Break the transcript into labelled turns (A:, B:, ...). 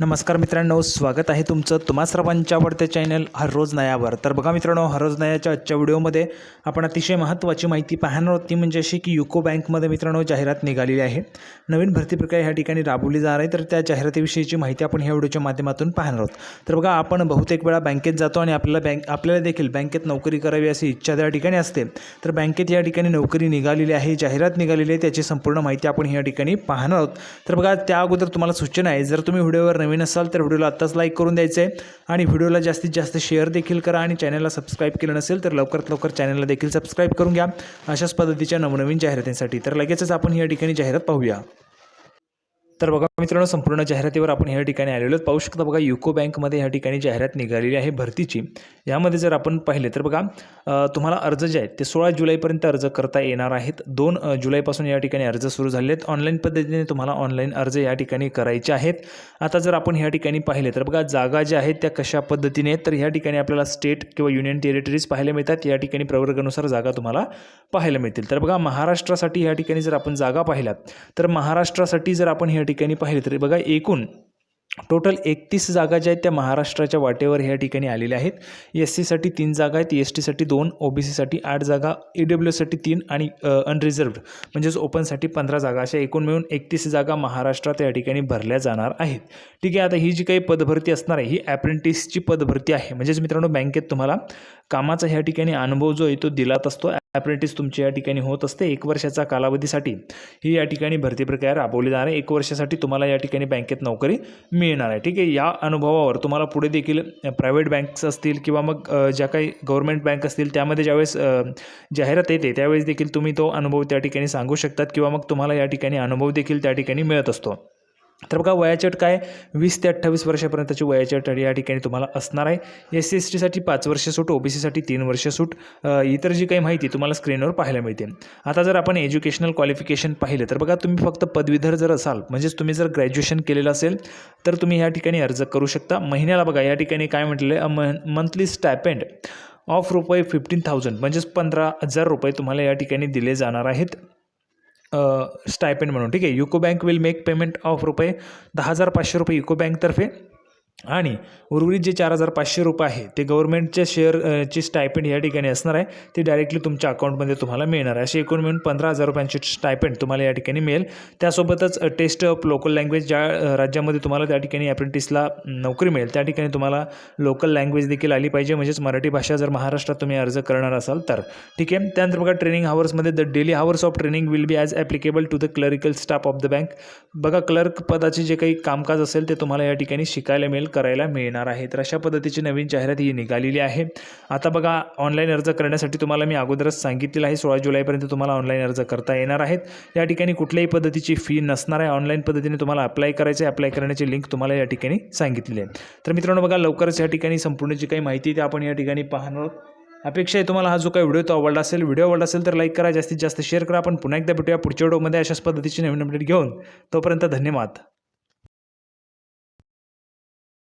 A: नमस्कार मित्रांनो स्वागत आहे तुमचं तुम्हा सर्वांच्या चॅनल हर रोज नयावर. तर बघा मित्रांनो हर रोज नयाच्या आजच्या व्हिडिओमध्ये आपण अतिशय महत्त्वाची माहिती पाहणार आहोत. ती म्हणजे अशी की युको बँकमध्ये मित्रांनो जाहिरात निघालेली आहे. नवीन भरती प्रक्रिया ह्या ठिकाणी राबवली जाणार आहे. तर त्या जाहिरातीविषयीची माहिती आपण ह्या व्हिडिओच्या माध्यमातून पाहणार आहोत. तर बघा आपण बहुतेक वेळा बँकेत जातो आणि आपल्याला बँक आपल्याला देखील बँकेत नोकरी करावी अशी इच्छा त्या ठिकाणी असते. तर बँकेत या ठिकाणी नोकरी निघालेली आहे जाहिरात निघालेली आहे त्याची संपूर्ण माहिती आपण ह्या ठिकाणी पाहणार आहोत. तर बघा त्या अगोदर तुम्हाला सूचना आहे. जर तुम्ही व्हिडिओवर नवीन असाल तर व्हिडिओला आत्ताच लाईक करून द्यायचं आहे आणि व्हिडिओला जास्तीत जास्त शेअर देखील करा आणि चॅनलला सबस्क्राईब केलं नसेल तर लवकरात लवकर चॅनलला देखील सबस्क्राईब करून घ्या. अशाच पद्धतीच्या नवनवीन जाहिरातींसाठी तर लगेचच आपण या ठिकाणी जाहिरात पाहूया. तर बघा मित्रांनो संपूर्ण जाहिरातीवर आपण ह्या ठिकाणी आलेलो पाहू शकता बघा युको बँकमध्ये ह्या ठिकाणी जाहिरात निघालेली आहे भरतीची. यामध्ये जर आपण पाहिले तर बघा तुम्हाला अर्ज जे आहेत ते सोळा जुलैपर्यंत अर्ज करता येणार आहेत. दोन जुलैपासून या ठिकाणी अर्ज सुरू झाले आहेत. ऑनलाईन पद्धतीने तुम्हाला ऑनलाईन अर्ज या ठिकाणी करायचे आहेत. आता जर आपण ह्या ठिकाणी पाहिले तर बघा जागा ज्या आहेत त्या कशा पद्धतीने आहेत तर ह्या ठिकाणी आपल्याला स्टेट किंवा युनियन टेरिटरीज पाहायला मिळतात. या ठिकाणी प्रवर्गानुसार जागा तुम्हाला पाहायला मिळतील. तर बघा महाराष्ट्रासाठी ह्या ठिकाणी जर आपण जागा पाहिल्यात तर महाराष्ट्रासाठी जर आपण ह्या ठिकाणी पाहिले तर बघा एकूण टोटल एकतीस जागा ज्या आहेत त्या महाराष्ट्राच्या वाटेवर ह्या ठिकाणी आलेल्या आहेत. एस सीसाठी तीन जागा आहेत एस टीसाठी दोन ओ बी सीसाठी आठ जागा ई डब्ल्यू एससाठी तीन आणि अनरिझर्व्ड म्हणजेच ओपनसाठी पंधरा जागा. अशा एकूण मिळून एकतीस जागा महाराष्ट्रात या ठिकाणी भरल्या जाणार आहेत. ठीक आहे आता ही जी काही पदभरती असणार आहे ही ॲप्रेंटिसची पदभरती आहे. म्हणजेच मित्रांनो बँकेत तुम्हाला कामाचा ह्या ठिकाणी अनुभव जो आहे तो दिलात असतो. ॲप्रेंटिस तुमची या ठिकाणी होत असते एक वर्षाचा कालावधीसाठी. ही या ठिकाणी भरती प्रक्रिया राबवली जाणार आहे. एक वर्षासाठी तुम्हाला या ठिकाणी बँकेत नोकरी मिळणार आहे. ठीक आहे या अनुभवावर तुम्हाला पुढे देखील प्रायव्हेट बँक्स असतील किंवा मग ज्या काही गव्हर्मेंट बँक असतील त्यामध्ये ज्यावेळेस जाहिरात येते त्यावेळेस देखील तुम्ही तो अनुभव त्या ठिकाणी सांगू शकतात किंवा मग तुम्हाला या ठिकाणी अनुभव देखील त्या ठिकाणी मिळत असतो. तर बघा वयाची अट काय? वीस ते अठ्ठावीस वर्षापर्यंतची वयाची अट या ठिकाणी तुम्हाला असणार आहे. एस सी एस टीसाठी पाच वर्ष सूट ओ बी सीसाठी तीन वर्ष सूट. इतर जी काही माहिती तुम्हाला स्क्रीनवर पाहायला मिळते. आता जर आपण एज्युकेशनल क्वालिफिकेशन पाहिलं तर बघा तुम्ही फक्त पदवीधर जर असाल म्हणजेच तुम्ही जर ग्रॅज्युएशन केलेलं असेल तर तुम्ही या ठिकाणी अर्ज करू शकता. महिन्याला बघा या ठिकाणी काय म्हटलं आहे? Monthly stipend of rupaye fifteen thousand म्हणजेच पंधरा हजार रुपये तुम्हाला या ठिकाणी दिले जाणार आहेत. स्टायपेंड म्हणून. ठीक आहे. UCO bank will make payment of rupaye दहा हजार पाचशे रुपये युको बँकतर्फे आणि उर्वरित जे चार हजार पाचशे रुपये आहे ते गव्हर्नमेंटच्या शेअर ची स्टायपेंड या ठिकाणी असणार आहे. ते डायरेक्टली तुमच्या अकाउंटमध्ये तुम्हाला मिळणार आहे. असे एकूण मिळून पंधरा हजार रुपयांची स्टायपेंड तुम्हाला या ठिकाणी मिळेल. त्यासोबतच टेस्ट ऑफ लोकल लँग्वेज ज्या राज्यामध्ये तुम्हाला त्या ठिकाणी अप्रेंटिसला नोकरी मिळेल त्या ठिकाणी तुम्हाला लोकल लँग्वेज देखील आली पाहिजे. म्हणजेच मराठी भाषा जर महाराष्ट्रात तुम्ही अर्ज करणार असाल तर. ठीक आहे? त्यानंतर बघा training हावर्समध्ये the daily hours of training will be as applicable to the clerical staff of the bank बघा क्लर्क पदाचे जे काही कामकाज असेल ते तुम्हाला या ठिकाणी शिकायला मिळेल. करायला मिळणार आहे. तर अशा पद्धतीची नवीन जाहिरात ही निघालेली आहे. आता बघा ऑनलाईन अर्ज करण्यासाठी तुम्हाला मी अगोदरच सांगितलेलं आहे सोळा जुलैपर्यंत तुम्हाला ऑनलाईन अर्ज करता येणार आहेत. या ठिकाणी कुठल्याही पद्धतीची फी नसणार आहे. ऑनलाईन पद्धतीने तुम्हाला अप्लाय करायचं आहे. अप्लाय करण्याची लिंक तुम्हाला या ठिकाणी सांगितलेली आहे. तर मित्रांनो बघा लवकरच या ठिकाणी संपूर्ण जी काही माहिती ती आपण या ठिकाणी पाहणार. आहोत अपेक्षा आहे तुम्हाला हा जो काही व्हिडिओ तो आवडला असेल. व्हिडिओ आवडला असेल तर लाईक करा. जास्तीत जास्त शेअर करा. आपण पुन्हा एकदा भेटूया पुढच्या व्हिडिओमध्ये अशाच पद्धतीची नवीन अपडेट घेऊन. तोपर्यंत धन्यवाद.